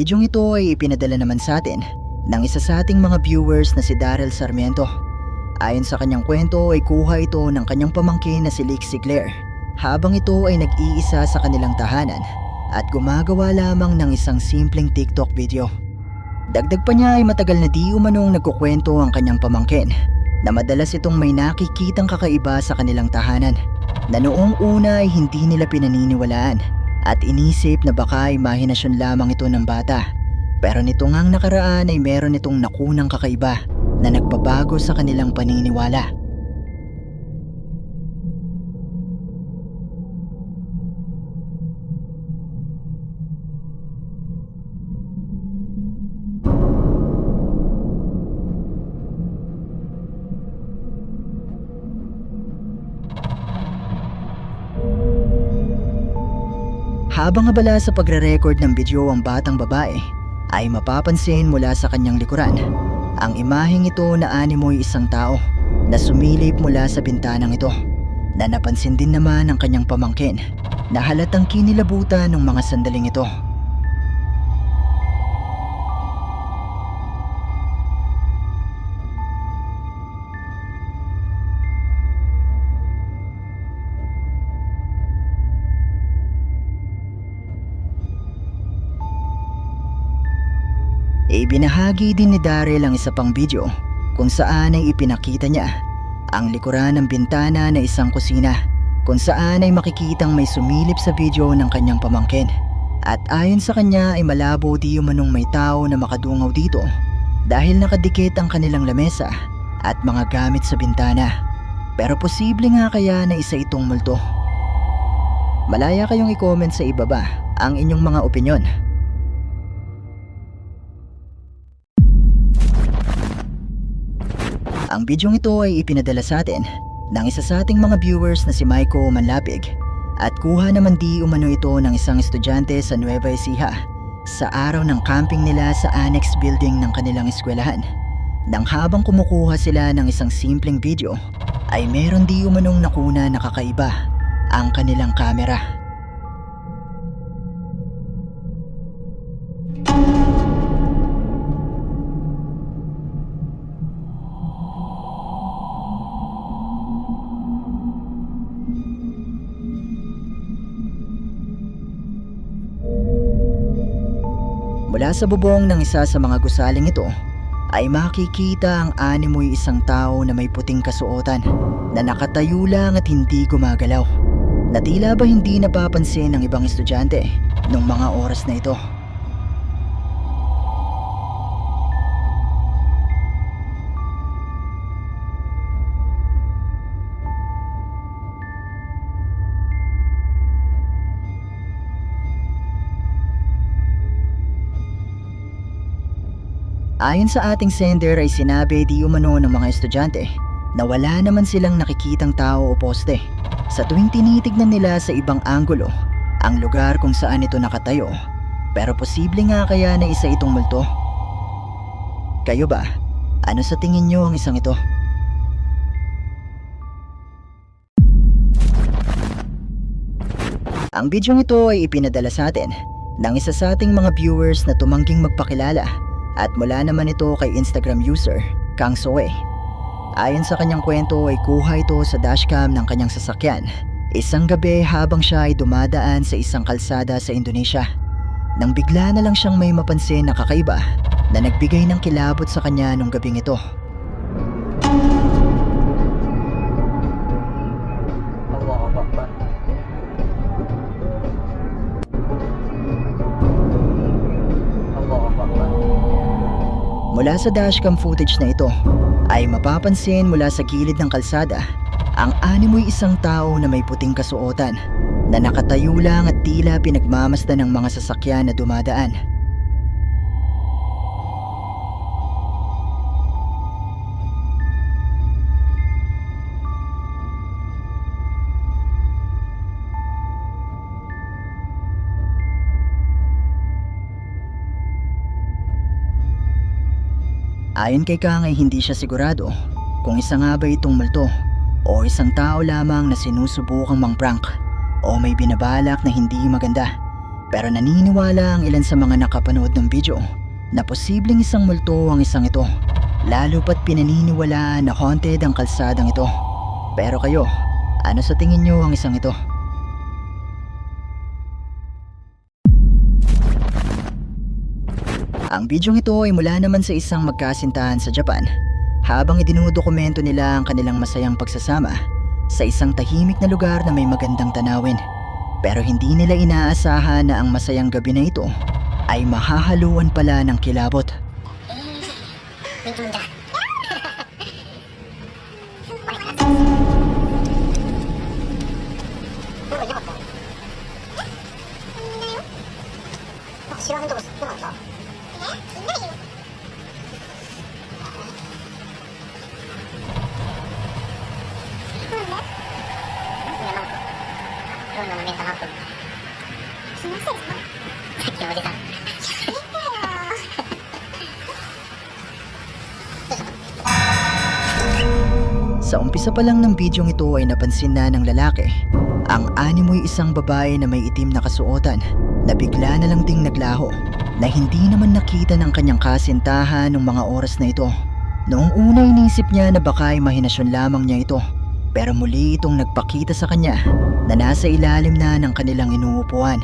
Bidyong ito ay ipinadala naman sa atin ng isa sa ating mga viewers na si Daryl Sarmiento. Ayon sa kanyang kwento ay kuha ito ng kanyang pamangkin na si Lick Sigler habang ito ay nag-iisa sa kanilang tahanan at gumagawa lamang ng isang simpleng TikTok video. Dagdag pa niya ay matagal na di umanong nagkukwento ang kanyang pamangkin na madalas itong may nakikitang kakaiba sa kanilang tahanan na noong una ay hindi nila pinaniniwalaan at inisip na baka imahinasyon lamang ito ng bata. Pero nito ngang nakaraan ay meron itong nakunang kakaiba na nagbabago sa kanilang paniniwala. Habang abala sa pagre-record ng video ang batang babae, ay mapapansin mula sa kanyang likuran ang imaheng ito na animoy isang tao na sumilip mula sa bintanang ito na napansin din naman ng kanyang pamangkin na halatang kinilabutan ng mga sandaling ito. Ibinahagi din ni Daryl ang isa pang video kung saan ay ipinakita niya ang likuran ng bintana na isang kusina kung saan ay makikitang may sumilip sa video ng kanyang pamangkin. At ayon sa kanya ay malabo di umanong may tao na makadungaw dito dahil nakadikit ang kanilang lamesa at mga gamit sa bintana. Pero posible nga kaya na isa itong multo. Malaya kayong i-comment sa ibaba ang inyong mga opinyon. Ang bidyong ito ay ipinadala sa atin ng isa sa ating mga viewers na si Maiko Manlapig at kuha naman di umano ito ng isang estudyante sa Nueva Ecija sa araw ng camping nila sa annex building ng kanilang eskwelahan. Nang habang kumukuha sila ng isang simpleng video ay meron di umanong nakuna na ang kanilang kamera. Sa bubong ng isa sa mga gusaling ito ay makikita ang animoy isang tao na may puting kasuotan na nakatayo lang at hindi gumagalaw. Na tila ba hindi napapansin ng ibang estudyante nung mga oras na ito. Ayon sa ating sender ay sinabi di umano ng mga estudyante na wala naman silang nakikitang tao o poste. Sa tuwing tinitignan nila sa ibang anggulo ang lugar kung saan ito nakatayo. Pero posible nga kaya na isa itong multo. Kayo ba? Ano sa tingin nyo ang isang ito? Ang bidyong ito ay ipinadala sa atin ng isa sa ating mga viewers na tumangging magpakilala at mula naman ito kay Instagram user Kang Soe. Ayon sa kanyang kwento ay kuha ito sa dashcam ng kanyang sasakyan isang gabi habang siya ay dumadaan sa isang kalsada sa Indonesia. Nang bigla na lang siyang may mapansin na kakaiba na nagbigay ng kilabot sa kanya nung gabing ito. Mula sa dashcam footage na ito ay mapapansin mula sa gilid ng kalsada ang animoy isang tao na may puting kasuotan na nakatayo lang at tila pinagmamasdan ng mga sasakyan na dumadaan. Ayon kay Kang ay hindi siya sigurado kung isa nga ba itong multo o isang tao lamang na sinusubukang mang prank o may binabalak na hindi maganda. Pero naniniwala ang ilan sa mga nakapanood ng video na posibleng isang multo ang isang ito. Lalo pat pinaniniwalaan na haunted ang kalsadang ito. Pero kayo, ano sa tingin nyo ang isang ito? Ang bidyong ito ay mula naman sa isang magkasintahan sa Japan habang idinudokumento nila ang kanilang masayang pagsasama sa isang tahimik na lugar na may magandang tanawin. Pero hindi nila inaasahan na ang masayang gabi na ito ay mahahaluan pala ng kilabot. Sa umpisa pa lang ng bidyong ito ay napansin na ng lalaki. Ang animoy isang babae na may itim na kasuotan na bigla na lang ding naglaho na hindi naman nakita ng kanyang kasintahan ng mga oras na ito. Noong una inisip niya na baka ay mahinasyon lamang niya ito pero muli itong nagpakita sa kanya na nasa ilalim na ng kanilang inuupuan.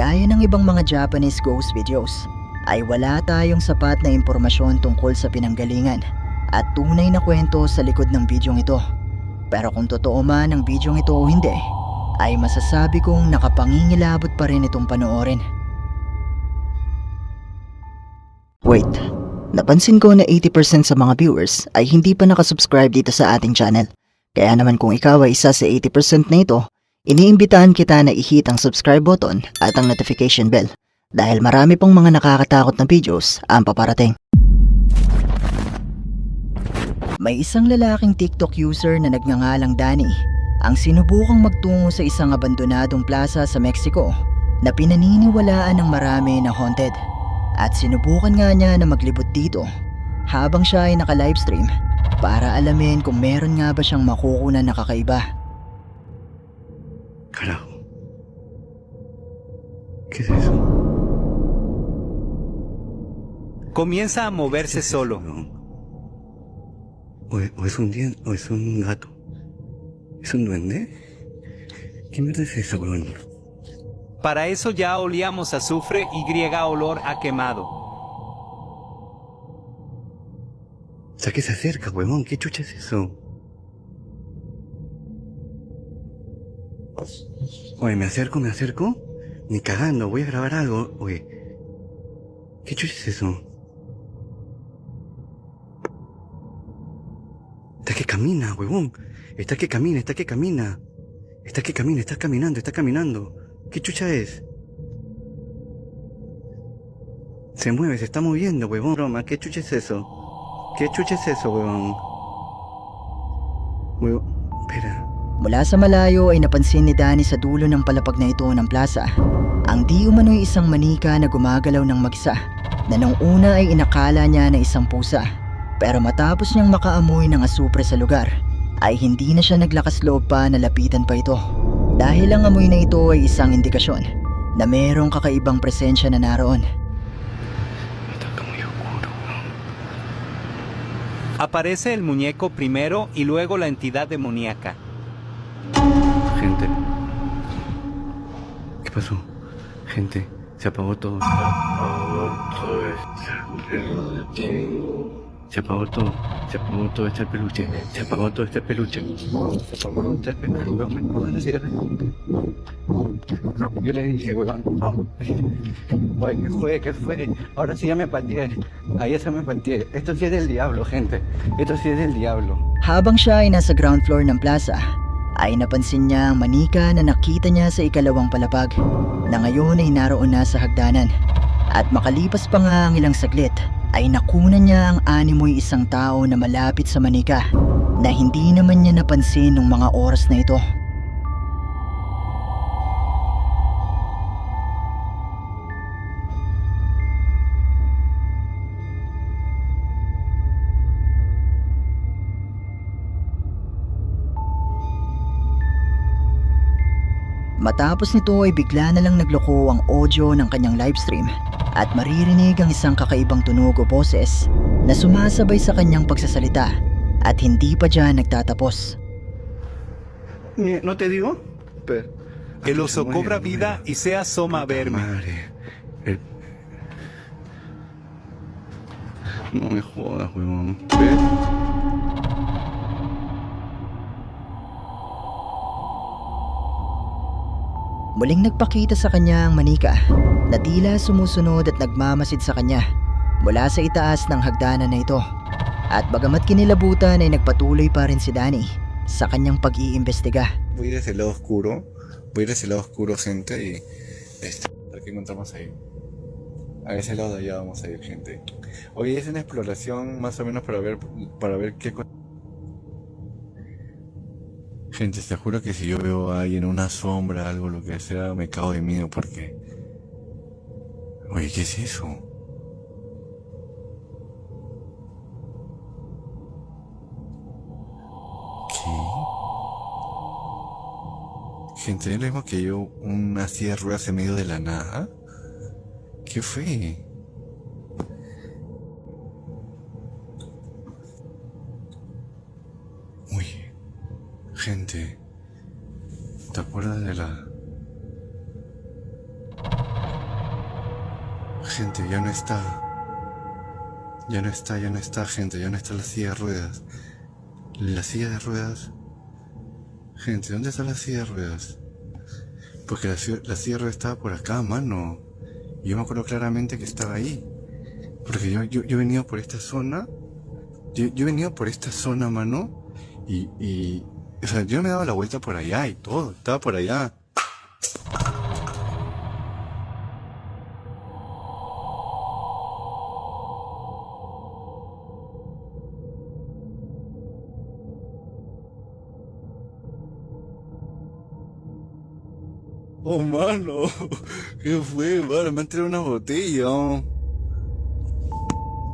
Kagaya ng ibang mga Japanese ghost videos, ay wala tayong sapat na impormasyon tungkol sa pinanggalingan at tunay na kwento sa likod ng bidyong ito. Pero kung totoo man ang bidyong ito o hindi, ay masasabi kong nakapangingilabot pa rin itong panoorin. Wait, napansin ko na 80% sa mga viewers ay hindi pa nakasubscribe dito sa ating channel. Kaya naman kung ikaw ay isa sa 80% na ito, iniimbitahan kita na i-hit ang subscribe button at ang notification bell dahil marami pong mga nakakatakot na videos ang paparating. May isang lalaking TikTok user na nagngangalang Danny ang sinubukang magtungo sa isang abandonadong plaza sa Mexico na pinaniniwalaan ng marami na haunted. At sinubukan nga niya na maglibot dito habang siya ay naka-livestream para alamin kung meron nga ba siyang makukunan na kakaiba. Carajo. ¿Qué es eso? Comienza a moverse solo. O, o es un dien, o es un gato. ¿Es un duende? ¿Qué mierda es eso, weón? Para eso ya olíamos azufre y griega olor a quemado. O sea, que se acerca, weón. ¿Qué chucha es eso? Oye, ¿me acerco, me acerco? Ni cagando, voy a grabar algo. Oye, ¿qué chucha es eso? Está que camina, huevón. Está que camina, está que camina. Está que camina, está caminando, está caminando. ¿Qué chucha es? Se mueve, se está moviendo, huevón. Broma, ¿qué chucha es eso? ¿Qué chucha es eso, huevón? Huevón. Mula sa malayo ay napansin ni Danny sa dulo ng palapag na ito ng plaza. Ang di umano'y isang manika na gumagalaw ng magsa na nung una ay inakala niya na isang pusa. Pero matapos niyang makaamoy ng asupre sa lugar, ay hindi na siya naglakas loob pa na lapitan pa ito. Dahil ang amoy na ito ay isang indikasyon na mayroong kakaibang presensya na naroon. Aparece el muñeco primero y luego la entidad demoníaca. Gente. ¿Qué pasó? Gente, se apagó todo. Se apagó todo. Se apagó todo este peluche. Se apagó todo este peluche. Se apagó todo este peluche. weón, me puedo decir. Yo le dije, weón. Oye, ¿qué fue? ¿Qué fue? Ahora sí ya me pateé. Ahí ya me pateé. Esto sí es del diablo, gente. Esto sí es del diablo. Habang siya ay nasa ground floor ng plaza, ay napansin niya ang manika na nakita niya sa ikalawang palapag na ngayon ay naroon na sa hagdanan. At makalipas pa nga ang ilang saglit, ay nakunan niya ang animoy isang tao na malapit sa manika na hindi naman niya napansin nung mga oras na ito. Matapos nito ay bigla na lang nagloko ang audio ng kanyang livestream at maririnig ang isang kakaibang tunog o boses na sumasabay sa kanyang pagsasalita at hindi pa dyan nagtatapos. Ni- ¿No te digo? Pero, El oso cobra vida y se asoma a verme. Madre. El- No me jodas, huevón. ¿Ves? Muling nagpakita sa kanya ang manika na tila sumusunod at nagmamasid sa kanya mula sa itaas ng hagdanan na ito. At bagamat kinilabutan ay nagpatuloy pa rin si Danny sa kanyang pag-iimbestiga. Voy hacia el lado oscuro. Voy hacia el lado oscuro, gente, y este, qué encontramos ahí. A ese lado de allá vamos a ir, gente. Hoy es una exploración más o menos para ver, para ver qué Gente, te juro que si yo veo a alguien, una sombra, algo, lo que sea, me cago de miedo porque... Oye, ¿qué es eso? ¿Qué? Gente, ¿es lo mismo que yo una silla de ruedas en medio de la nada? ¿Qué fue? Está. Ya no está, ya no está, gente, ya no está la silla de ruedas. La silla de ruedas Gente, ¿dónde está la silla de ruedas? Porque la, la silla de ruedas estaba por acá, mano. Yo me acuerdo claramente que estaba ahí. Porque yo, yo, yo he venido por esta zona. Yo, yo he venido por esta zona, mano. Y, y. O sea, yo me he dado la vuelta por allá y todo. Estaba por allá. Oh, mano. ¿Qué fue, mano? Me tirado una botella.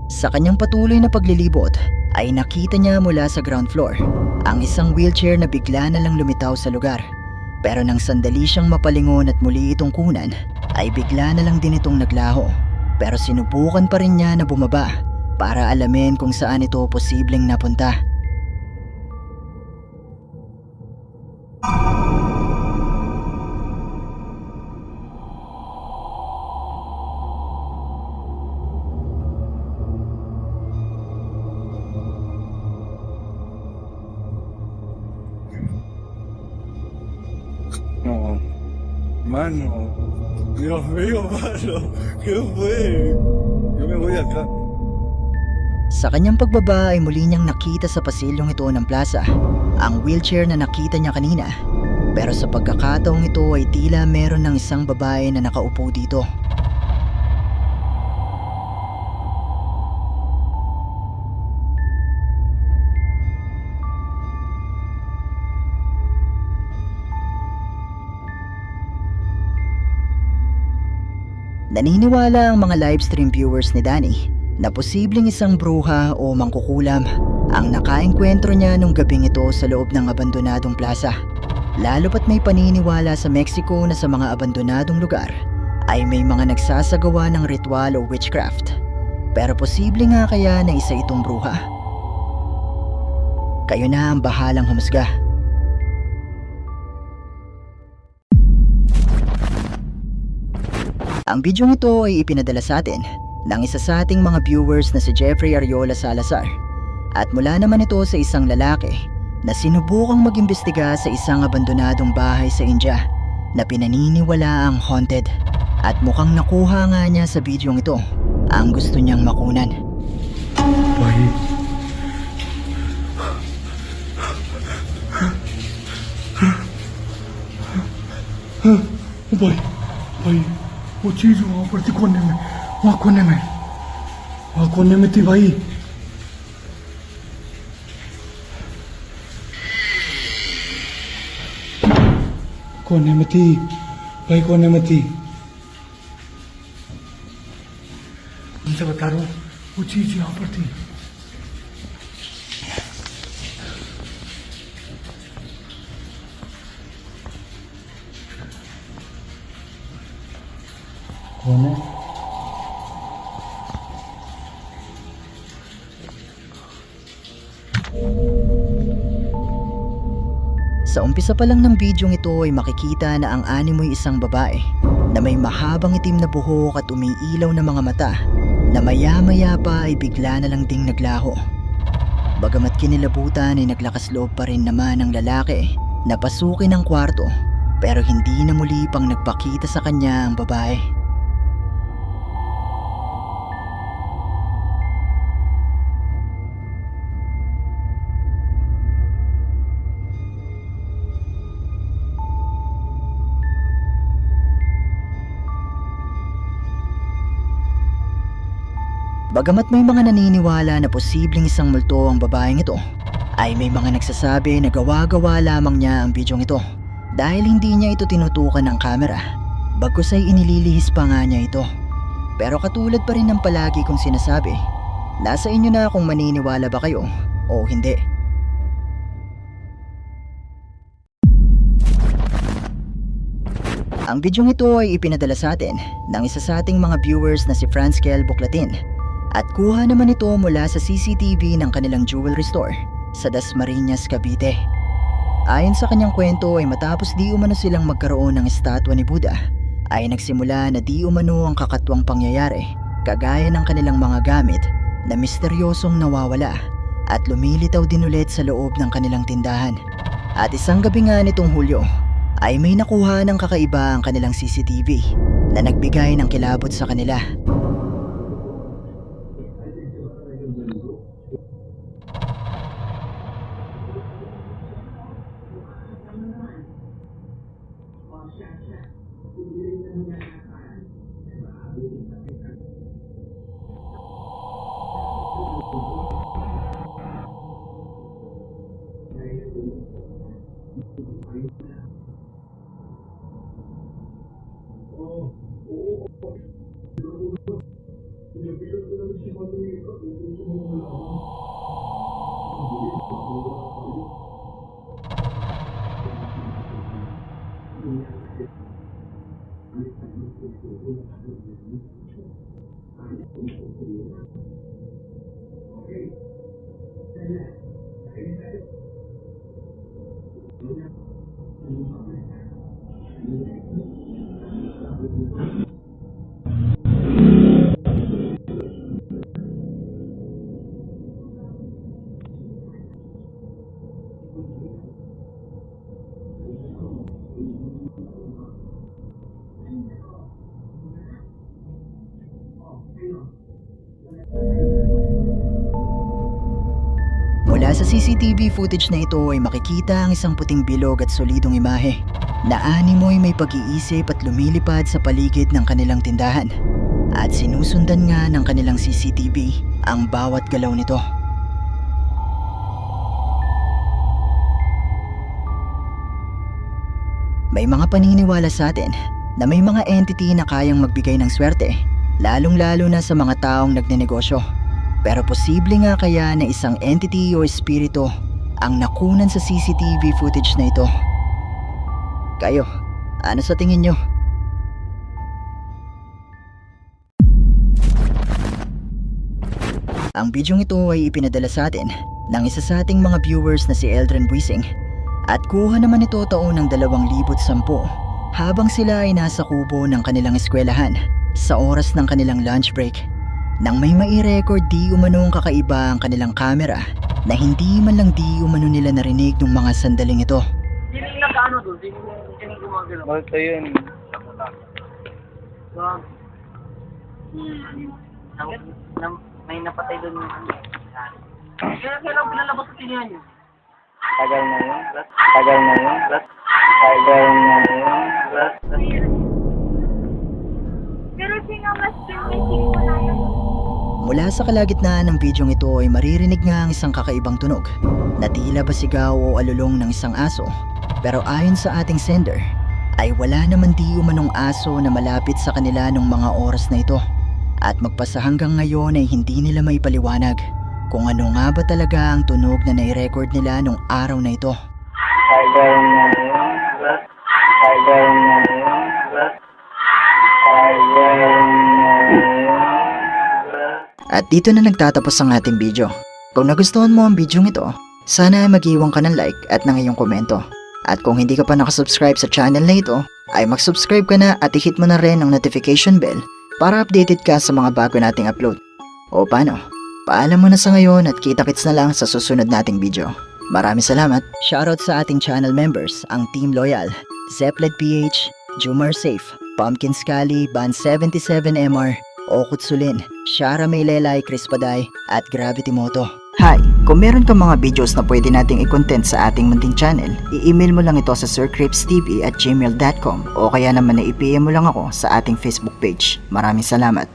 Sa kanyang patuloy na paglilibot ay nakita niya mula sa ground floor ang isang wheelchair na bigla na lang lumitaw sa lugar. Pero nang sandali siyang mapalingon at muli itong kunan, ay bigla na lang din itong naglaho. Pero sinubukan pa rin niya na bumaba para alamin kung saan ito posibleng napunta. Mano. Dios mío, mano. ¿Qué fue? Yo me voy acá. Sa kanyang pagbaba ay muli niyang nakita sa pasilyong ito ng plaza ang wheelchair na nakita niya kanina. Pero sa pagkakataong ito ay tila meron ng isang babae na nakaupo dito. Naniniwala ang mga livestream viewers ni Danny na posibleng isang bruha o mangkukulam ang nakaengkwentro niya nung gabing ito sa loob ng abandonadong plaza. Lalo pat may paniniwala sa Mexico na sa mga abandonadong lugar ay may mga nagsasagawa ng ritual o witchcraft. Pero posible nga kaya na isa itong bruha. Kayo na ang bahalang humusga. Ang video ito ay ipinadala sa atin ng isa sa ating mga viewers na si Jeffrey Ariola Salazar. At mula naman ito sa isang lalaki na sinubukang mag-imbestiga sa isang abandonadong bahay sa India na pinaniniwala ang haunted. At mukhang nakuha nga niya sa bidyong ito ang gusto niyang makunan. Wahid. Huh? Huh? चीज़ वहाँ पर थी कोने में। वहाँ कोने में। वहाँ कोने में थी भाई। कोने में थी। भाई कोने में थी। तुमसे बता रहा हूँ, वो चीज़ यहाँ पर थी। Ano? Sa umpisa pa lang ng bidyong ito ay makikita na ang animoy isang babae na may mahabang itim na buhok at umiilaw na mga mata na maya-maya pa ay bigla na lang ding naglaho. Bagamat kinilabutan ay naglakas loob pa rin naman ang lalaki na pasukin ang kwarto pero hindi na muli pang nagpakita sa kanya ang babae. Bagamat may mga naniniwala na posibleng isang multo ang babaeng ito, ay may mga nagsasabi na gawa-gawa lamang niya ang bidyong ito dahil hindi niya ito tinutukan ng kamera. Bagkus ay inililihis pa nga niya ito. Pero katulad pa rin ng palagi kong sinasabi, nasa inyo na kung maniniwala ba kayo o hindi. Ang bidyong ito ay ipinadala sa atin ng isa sa ating mga viewers na si Franskel Buklatin at kuha naman ito mula sa CCTV ng kanilang jewelry store sa Dasmariñas, Cavite. Ayon sa kanyang kwento ay matapos di umano silang magkaroon ng estatwa ni Buddha ay nagsimula na di umano ang kakatwang pangyayari kagaya ng kanilang mga gamit na misteryosong nawawala at lumilitaw din ulit sa loob ng kanilang tindahan. At isang gabi nga nitong Hulyo ay may nakuha ng kakaiba ang kanilang CCTV na nagbigay ng kilabot sa kanila. CCTV footage na ito ay makikita ang isang puting bilog at solidong imahe na animoy may pag-iisip at lumilipad sa paligid ng kanilang tindahan at sinusundan nga ng kanilang CCTV ang bawat galaw nito. May mga paniniwala sa atin na may mga entity na kayang magbigay ng swerte, lalong-lalo na sa mga taong nagnenegosyo. Pero posible nga kaya na isang entity o espiritu ang nakunan sa CCTV footage na ito. Kayo, ano sa tingin nyo? Ang bidyong ito ay ipinadala sa atin ng isa sa ating mga viewers na si Eldrin Buising at kuha naman ito taon ng 2010 habang sila ay nasa kubo ng kanilang eskwelahan sa oras ng kanilang lunch break. Nang may mai-record di umano ang kakaiba ang kanilang camera na hindi man lang di umano nila narinig ng mga sandaling ito. Sino yung nag-ano doon? Sino yung gumagalaw? Multo yun. Hmm. Nang, nang, may napatay doon yung ano. Kaya kailan pinalabas sa tingin niyo? Tagal na yun. Tagal na yun. Tagal na yun. Pero sino mas pinipili mo natin? Mula sa kalagitnaan ng bidyong ito ay maririnig nga ang isang kakaibang tunog na tila ba sigaw o alulong ng isang aso. Pero ayon sa ating sender, ay wala naman di umanong aso na malapit sa kanila nung mga oras na ito. At magpasa hanggang ngayon ay hindi nila may paliwanag kung ano nga ba talaga ang tunog na nai-record nila nung araw na ito. Tagal na At dito na nagtatapos ang ating video. Kung nagustuhan mo ang video ito, sana ay mag-iwan ka ng like at ng iyong komento. At kung hindi ka pa nakasubscribe sa channel na ito, ay mag-subscribe ka na at i-hit mo na rin ang notification bell para updated ka sa mga bago nating upload. O paano? Paalam mo na sa ngayon at kita-kits na lang sa susunod nating video. Maraming salamat. Shoutout sa ating channel members, ang Team Loyal, Zepplet PH, Jumar Safe, Pumpkin Scully, Band 77MR, Okut Sulin, Shara Maylelay Crispaday, at Gravity Moto. Hi! Kung meron kang mga videos na pwede nating i-content sa ating munting channel, i-email mo lang ito sa sircripstv at gmail.com o kaya naman na i-PM mo lang ako sa ating Facebook page. Maraming salamat!